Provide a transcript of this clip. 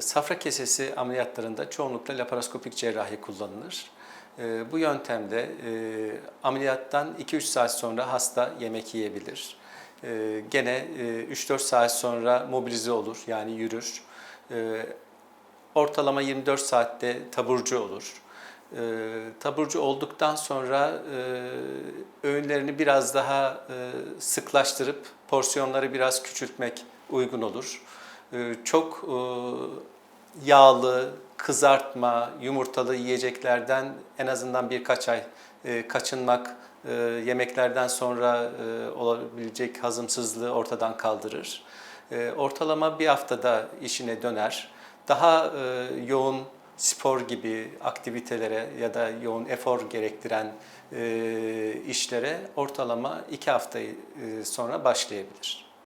Safra kesesi ameliyatlarında çoğunlukla laparoskopik cerrahi kullanılır. Ee, Bu yöntemde e, ameliyattan 2-3 saat sonra hasta yemek yiyebilir. Ee, Gene e, 3-4 saat sonra mobilize olur yani yürür. Ee, Ortalama 24 saatte taburcu olur. Taburcu olduktan sonra e, öğünlerini biraz daha e, sıklaştırıp porsiyonları biraz küçültmek uygun olur. Ee, Çok e, yağlı, kızartma, yumurtalı yiyeceklerden en azından birkaç ay e, kaçınmak e, yemeklerden sonra olabilecek hazımsızlığı ortadan kaldırır. Ortalama bir haftada işine döner. Daha yoğun spor gibi aktivitelere ya da yoğun efor gerektiren işlere ortalama iki hafta sonra başlayabilir.